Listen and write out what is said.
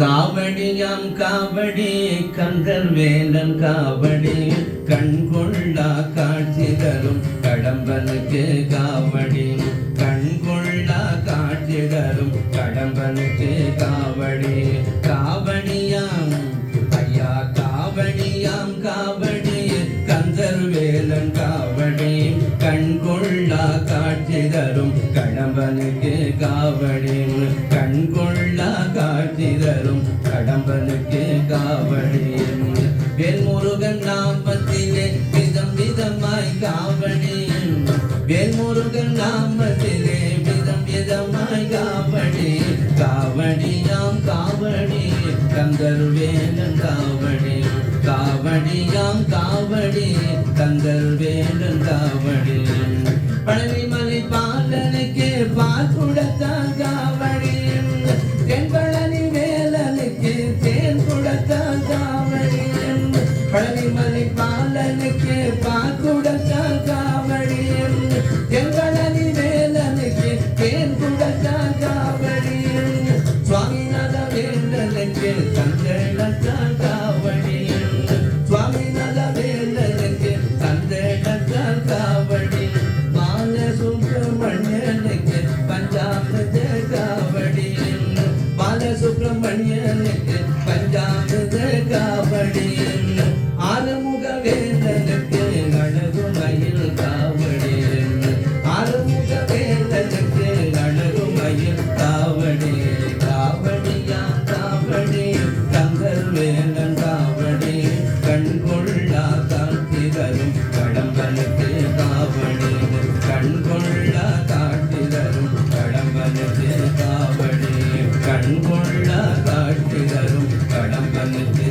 காவடியாம் காவடி கந்தர் வேலன் காவடி. கண் கொள்ளா காட்சி தரும் கடம்பனுக்கு காவடி. கண் கொள்ளா காட்சி தரும் கடம்பனுக்கு காவடி. காவடியாம் ஐயா காவடியாம் காவடி. கந்தர் வேலன் காவடி. கண் கொள்ளா காட்சி தரும் கடம்பனுக்கு காவடி. கண் கொள்ளா காட்சி தரும் கடம்பனுக்கு காவடி வேல்முருகன் நாமத்திலே விதம் விதமாய் காவடி வேல்முருகன் நாமத்திலே விதம் விதமாய் காவடி காவடியாம் காவடி கந்தர்வேலன் காவடி காவடியாம் காவடி கந்தர்வேலன் காவடி பழனிமலை பாலனுக்கு பால் கொடுத்தான் காவடி பாலனுக்கு பாக்குடத்தான் காவடி தென்பழனி வேலனுக்கு தேன் குடத்தான் காவடி சுவாமிநாத வேலனுக்கு தந்தளத்தான் காவடி சுவாமிநாத வேலனுக்கு தந்தளத்தான் காவடி பால சுப்பிரமணியனுக்கு பஞ்சாமிரத காவடி பால சுப்பிரமணியனுக்கு பஞ்சாமிரத காவடி தங்கல் வேலன் காவடி கண் கொள்ளா காட்சி தரும் கடம்பனுக்கு காவடி கண் கொள்ளா தரும் கடம்பனுக்கு காவடி கண் கொள்ளா தரும் கடம்பனுக்கு